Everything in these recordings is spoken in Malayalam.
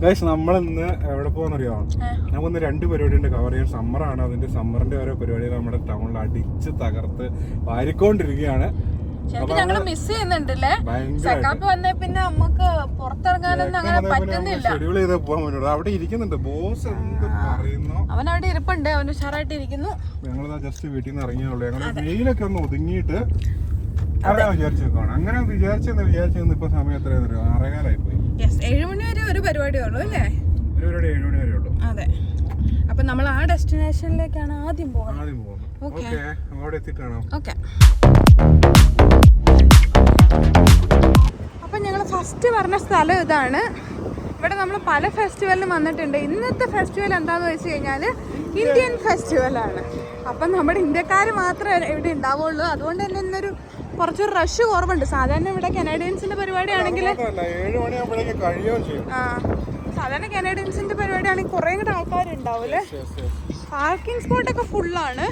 ഗൈസ് നമ്മൾ ഇന്ന് എവിടെ പോവാന്നറിയോ? ഏ. നമുക്കൊന്ന് രണ്ട് പരിപാടി ഉണ്ട് കവർ ചെയ്യാൻ സമ്മറാണ് അതിന്റെ സമ്മറിന്റെ ഓരോ പരിപാടികൾ നമ്മുടെ ടൗണിൽ അടിച്ച് തകർത്ത് വാരിക്കൊണ്ടിരിക്കുകയാണ്. ശരിക്കും ഞങ്ങൾ മിസ് ചെയ്യുന്നുണ്ടല്ലേ? ഭയങ്കരമായിട്ട് വന്ന പിന്നെ നമുക്ക് പുറത്തിറങ്ങാനൊന്നും അങ്ങനെ പറ്റുന്നില്ല. ഷെഡ്യൂൾ ചെയ്ത് പോകാൻ പറ്റുള്ളൂ അവിടെ ഇരിക്കുന്നുണ്ട്. ബോസ് എന്ത് പറയുന്നു? അവൻ അവിടെ ഇരിപ്പുണ്ട്. അവൻ ഉഷാറായിട്ട് ഇരിക്കുന്നു ഞങ്ങൾ ജസ്റ്റ് വീട്ടിൽ നിന്ന് ഇറങ്ങിയുള്ളൂ. ഞങ്ങൾ വെയിലൊക്കെ ഒന്ന് ഒതുങ്ങിയിട്ട് അങ്ങനെ വിചാരിച്ചു നോക്കണം അങ്ങനെ വിചാരിച്ചെന്ന് വിചാരിച്ചെന്ന് ഇപ്പൊ സമയം അറിയോ ആറേകാലായി പോയി യെസ് ഏഴ് മണി വരെ ഒരു പരിപാടി ഉള്ളൂ അല്ലേ? ഒരു പരിപാടി ഏഴ് മണി വരെ ഉള്ളൂ. അതെ. അപ്പൊ നമ്മൾ ആ ഡെസ്റ്റിനേഷനിലേക്കാണ് ആദ്യം പോകുന്നത്. ആദ്യം. ഓക്കെ അവിടെ എത്തിയിട്ടാണോ? ഓക്കെ അപ്പം ഞങ്ങൾ ഫസ്റ്റ് പറഞ്ഞ സ്ഥലം ഇതാണ്. ഇവിടെ നമ്മൾ പല ഫെസ്റ്റിവലിനും വന്നിട്ടുണ്ട്. ഇന്നത്തെ ഫെസ്റ്റിവൽ എന്താണെന്ന് വെച്ച് കഴിഞ്ഞാൽ ഇന്ത്യൻ ഫെസ്റ്റിവലാണ് അപ്പം നമ്മുടെ ഇന്ത്യക്കാർ മാത്രമേ ഇവിടെ ഉണ്ടാവുള്ളൂ. അതുകൊണ്ട് തന്നെ ഇന്നൊരു കുറച്ചൊരു റഷ് കുറവുണ്ട്. സാധാരണ ഇവിടെ കനേഡിയൻസിന്റെ പരിപാടിയാണെങ്കിൽ ആ സാധാരണ കനേഡിയൻസിന്റെ പരിപാടിയാണെങ്കിൽ കുറേ കൂടെ ആൾക്കാരുണ്ടാവും അല്ലേ? Yes, yes. പാർക്കിംഗ് സ്പോട്ടൊക്കെ ഫുള്ളാണ്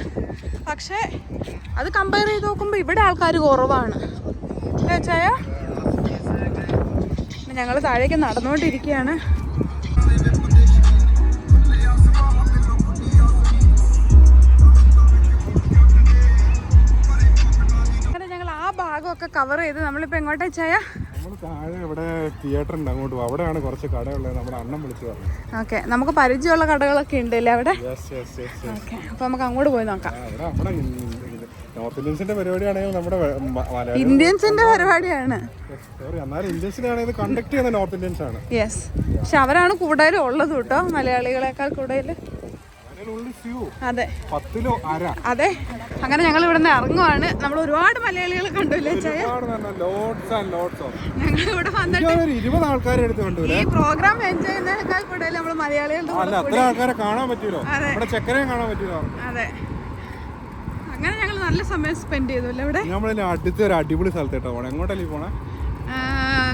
പക്ഷേ അത് കമ്പയർ ചെയ്ത് നോക്കുമ്പോൾ ഇവിടെ ആൾക്കാർ കുറവാണ്. അല്ലേ ചായ ഞങ്ങൾ താഴേക്ക് നടന്നുകൊണ്ടിരിക്കുകയാണ്. അങ്ങനെ ഞങ്ങൾ ആ ഭാഗമൊക്കെ കവർ ചെയ്ത് നമ്മളിപ്പോ എങ്ങോട്ടാ ചായ? താഴെ ഇവിടെ തിയേറ്റർ ഉണ്ട് അങ്ങോട്ട് അവിടെയാണ് കുറച്ച് കടയുള്ളത്. നമ്മുടെ വിളിച്ചു പറഞ്ഞു. ഓക്കെ. നമുക്ക് പരിചയമുള്ള കടകളൊക്കെ ഉണ്ടല്ലേ അവിടെ? ഓക്കെ. അപ്പോൾ നമുക്ക് അങ്ങോട്ട് പോയി നോക്കാം. നോർത്ത് ഇന്ത്യൻസിന്റെ പരിപാടിയാണെങ്കിൽ നമ്മുടെ ഇന്ത്യൻസിന്റെ പരിപാടിയാണ്. സോറി എന്നാലും കണ്ടക്ട് ചെയ്യുന്ന നോർത്ത് ഇന്ത്യൻസ് ആണ് യെസ് പക്ഷെ അവരാണ് കൂടുതലും ഉള്ളത് കേട്ടോ മലയാളികളെക്കാൾ കൂടുതൽ. അതെ. പത്തിലോ അര. അതെ. അങ്ങനെ ഞങ്ങൾ ഇവിടെ നിന്ന് ഇറങ്ങുവാണ്. നമ്മൾ ഒരുപാട് മലയാളികൾ കണ്ടുല്ലേ ഞങ്ങൾ ഇവിടെ വന്നിട്ട് ഈ പ്രോഗ്രാം എൻജോയ് ചെയ്യുന്നതിനേക്കാൾ കൂടുതൽ നമ്മൾ മലയാളികളുടെ അത്ര ആൾക്കാരെ കാണാൻ ചെക്കനെയും കാണാൻ അതെ. നല്ല സമയം സ്പെൻഡ് ചെയ്തു അല്ലേ ഇവിടെ നമ്മൾ അടുത്ത ഒരു അടിപൊളി സ്ഥലത്തേട്ടോ പോണേ. എങ്ങോട്ടല്ലേ പോണേ?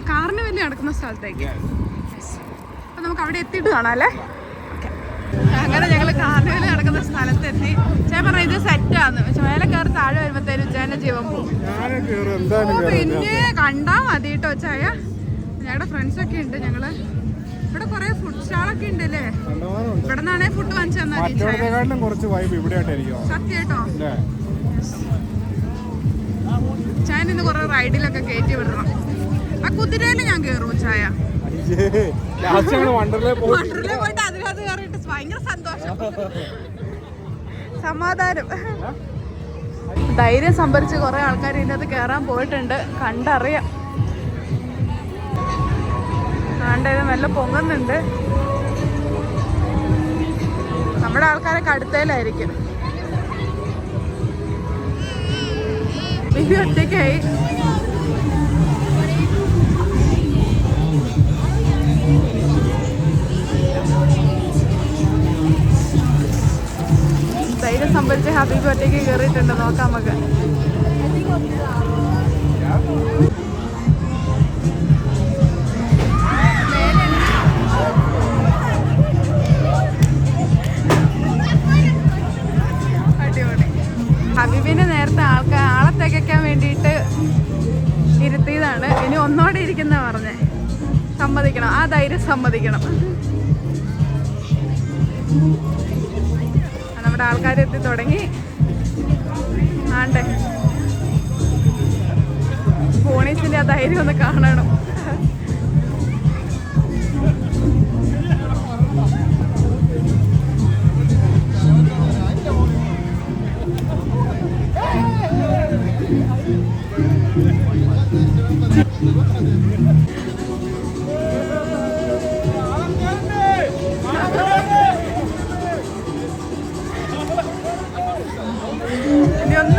കാറിന് വലിയ നടക്കുന്ന സ്ഥലത്തേക്ക്. അപ്പൊ നമുക്ക് അവിടെ എത്തിയിട്ട് കാണാം അല്ലേ. അങ്ങനെ ഞങ്ങൾ കാർണിവൽ നടക്കുന്ന സ്ഥലത്തെത്തി. ഞാൻ പറഞ്ഞു ഇത് സെറ്റാന്ന് മേലെ കയറി താഴെ വരുമ്പോഴത്തേനും ചേന ജീവൻ പോകും. പിന്നെ കണ്ടാ മതി കേട്ടോ ചായ ഞങ്ങളുടെ ഫ്രണ്ട്സ് ഒക്കെ ഉണ്ട് ഞങ്ങൾ. ഇവിടെ കൊറേ ഫുഡ് സ്റ്റാളൊക്കെ ഉണ്ട്. അല്ലേ ഇവിടെ നിന്നാണെ ഫുഡ് വാങ്ങിച്ചു തന്നാൽ സത്യം കേട്ടോ? ചായ നിന്ന് കുറെ റൈഡിലൊക്കെ കയറ്റി വിടണം. ആ കുതിരയിൽ ഞാൻ കയറും ചായ? വണ്ടർലേ പോയി. വണ്ടർലേ പോയിട്ട് അതിനകത്ത് കയറിയിട്ട് ഭയങ്കര സന്തോഷം. സമാധാനം. ധൈര്യം സംഭരിച്ച് കുറെ ആൾക്കാർ ഇതിനകത്ത് കയറാൻ പോയിട്ടുണ്ട്. കണ്ടറിയാം. കണ്ടത് നല്ല പൊങ്ങുന്നുണ്ട്. നമ്മുടെ ആൾക്കാരൊക്കെ അടുത്തേലായിരിക്കും. ബിബി ഒറ്റയ്ക്കായി ധൈര്യം സംഭരിച്ച് ഹാപ്പി ബർത്ത്ഡേക്ക് കയറിയിട്ടുണ്ട്. നോക്കാം നമുക്ക്. സമ്മതിക്കണം. ആ ധൈര്യം സമ്മതിക്കണം. നമ്മുടെ ആൾക്കാർ എത്തി തുടങ്ങി. ആണ്ടേ. പോണീസിന്റെ ആ ധൈര്യം ഒന്ന് കാണണം.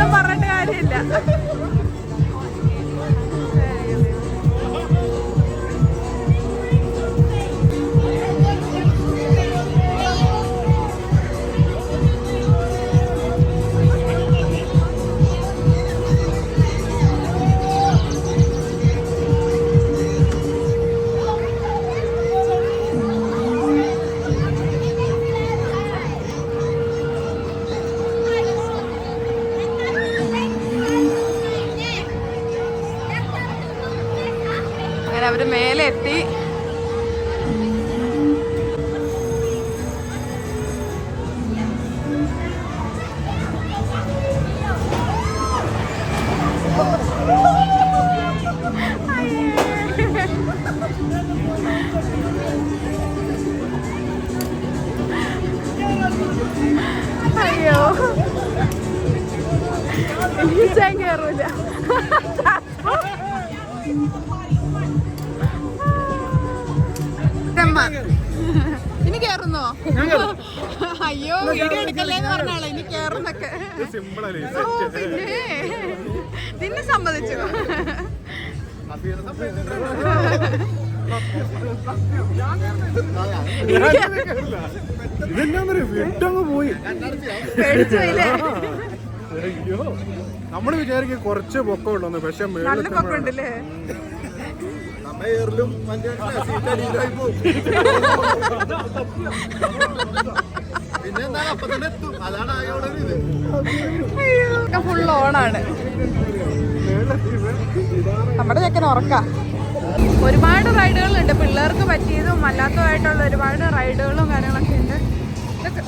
ഒന്നും പറഞ്ഞിട്ട് കാര്യമില്ല. എനിക്ക് കയറൂല ഇനി കേറുന്നോ അയ്യോ വീഡിയോ എടുക്കല്ലേന്ന് പറഞ്ഞാളെ ഇനി കേറുന്നൊക്കെ പിന്നെ. നിന്നെ സമ്മതിച്ചു? ഇതെന്നാന്നറിയോ? വിട്ടങ്ങ് പോയി. പേടിച്ചു നമ്മൾ വിചാരിക്കും കുറച്ച് പൊക്കം ഉണ്ടെന്ന് പക്ഷെ നല്ല മേളിൽ പൊക്കമുണ്ടല്ലേ? പിന്നെ എന്താണ് അപ്പൊ തന്നെ എത്തും. അതാണ് ആകെ ഇത്. ഫുൾ ഓണാണ് നമ്മുടെ ചെക്കൻ ഉറക്ക. ഒരുപാട് റൈഡുകളുണ്ട്. പിള്ളേർക്ക് പറ്റിയതും അല്ലാത്തതായിട്ടുള്ള ഒരുപാട് റൈഡുകളും കാര്യങ്ങളൊക്കെ ഉണ്ട്. ഇതൊക്കെ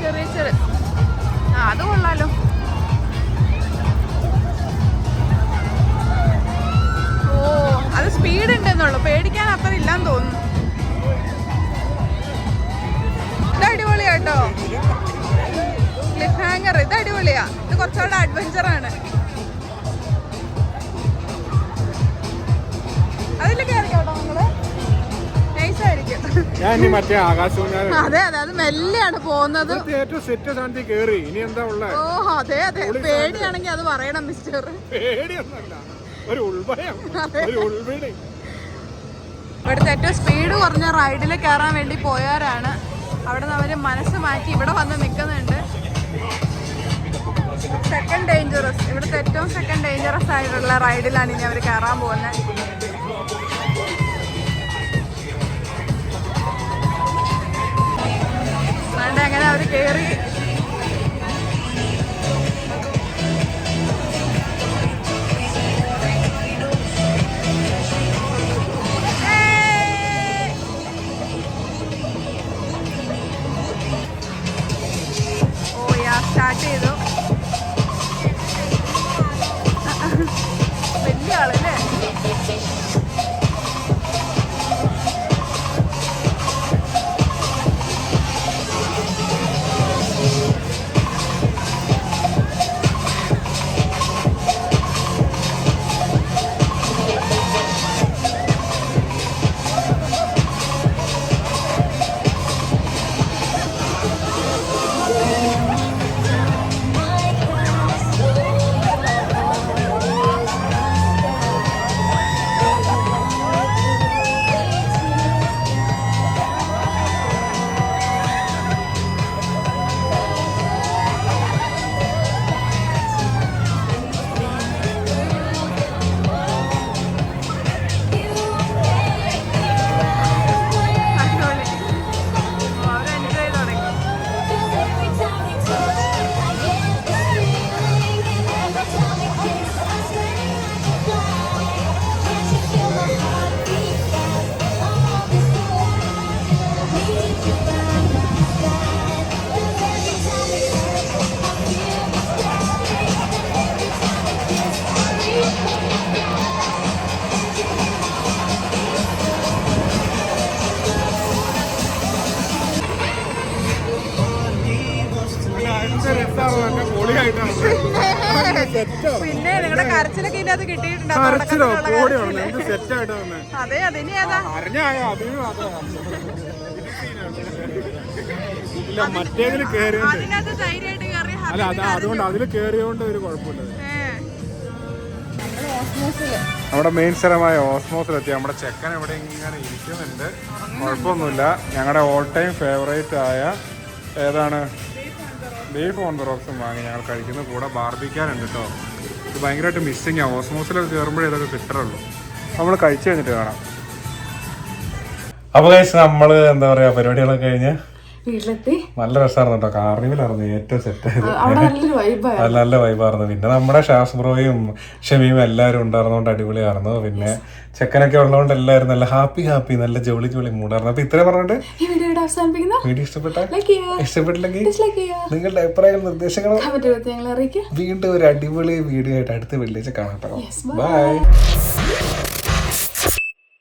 ചെറിയ ചെറിയ ഇല്ലാന്ന് തോന്നുന്നു. ഇത് അടിപൊളിയാട്ടോ. ക്ലിഫ് ഹാങ്ങർ ഇത് അടിപൊളിയാ. ഇത് കുറച്ചുകൂടെ അഡ്വഞ്ചർ ആണ്. അതിൽ കയറിക്കോട്ടോ നിങ്ങൾ നൈസ് ഞാൻ ഇനി മറ്റേ ആകാശവും അതെ അതെ. അത് മെല്ലെയാണ് പോകുന്നത്. ഓ അതെ അതെ. പേടിയാണെങ്കിൽ അത് പറയണം മിസ്റ്റർ പേടിയൊന്നല്ല ഒരു ഉൾഭയം. ഒരു ഉൾവീട് ഇവിടുത്തെ ഏറ്റവും സ്പീഡ് കുറഞ്ഞ റൈഡിൽ കയറാൻ വേണ്ടി പോയവരാണ്. അവിടെ നിന്ന് അവർ മനസ്സ് മാറ്റി ഇവിടെ വന്ന് നിൽക്കുന്നുണ്ട്. സെക്കൻഡ് ഡേഞ്ചറസ് ഇവിടുത്തെ ഏറ്റവും സെക്കൻഡ് ഡേഞ്ചറസ് ആയിട്ടുള്ള റൈഡിലാണ് ഇനി അവർ കയറാൻ പോകുന്നത് അങ്ങനെ അവർ കയറി കരച്ചിലൊക്കെ ഇതിനകത്ത് കിട്ടിയിട്ടുണ്ട്. ആ കരച്ചിലോ? തുടക്കത്തിലുള്ള കോടിയാണ് കരച്ചിൽ. എന്ത് സെറ്റായിട്ടാ വന്നേ. അതെ അതെ ഇനി ഏതാ? അറിഞ്ഞായ അതിന് മാത്രം. ഇല്ല മറ്റേതിൽ കേറിയുണ്ട്. അതിനകത്ത് ധൈര്യമായിട്ട് കയറി അല്ല അത് അതുകൊണ്ട് അതിൽ കേറിയോണ്ട് ഒരു കുഴപ്പമില്ല. നമ്മുടെ മെയിൻ സ്ഥലമായ ഓസ്മോസിലെത്തി. നമ്മുടെ ചെക്കൻ ഇവിടെ ഇങ്ങനെ ഇരിക്കുന്നുണ്ട്. കുഴപ്പമൊന്നുമില്ല. ഞങ്ങളുടെ ഓൾ ടൈം ഫേവറേറ്റ് ആയ ഏതാണ്? ബീഫ് ഓൺ ദ റോക്സും വാങ്ങി ഞങ്ങൾ കഴിക്കുന്ന. കൂടെ ബാർബിക്കാനുണ്ട് കേട്ടോ ഇത് ഭയങ്കരമായിട്ട് മിസ്സിങ് ആവും ഓസ്മോസിലൊക്കെ കയറുമ്പോഴേ ഇതൊക്കെ കിട്ടാറുള്ളൂ. നമ്മൾ കഴിച്ചു കഴിഞ്ഞിട്ട് കാണാം. അപ്പോൾ കഴിച്ച് നമ്മൾ എന്താ പറയുക പരിപാടികളൊക്കെ കഴിഞ്ഞ് വീട്ടിലെത്തി. നല്ല രസമായിരുന്നു കേട്ടോ. കാർണിവലായിരുന്നു ഏറ്റവും സെറ്റ് ആയത്. നല്ല വൈബായിരുന്നു പിന്നെ നമ്മുടെ ശാസ്ബ്രോയും ഷമിയും എല്ലാവരും ഉണ്ടായിരുന്നോണ്ട് അടിപൊളിയായിരുന്നു. പിന്നെ ചെക്കനൊക്കെ ഉള്ളതുകൊണ്ട് എല്ലാവരും നല്ല ഹാപ്പി ഹാപ്പി നല്ല ജോളി ജോളി മൂടായിരുന്നു അപ്പൊ ഇത്രയും പറഞ്ഞിട്ട് വീഡിയോ ഇവിടെ അവസാനിപ്പിക്കുന്നു. വീഡിയോ ഇഷ്ടപ്പെട്ട? ഇഷ്ടപ്പെട്ടില്ലെങ്കിൽ നിങ്ങളുടെ അഭിപ്രായങ്ങളും നിർദ്ദേശങ്ങളും വീണ്ടും ഒരു അടിപൊളി വീഡിയോ ആയിട്ട് അടുത്ത വെള്ളിയാഴ്ച കാണാം കേട്ടോ. ബൈ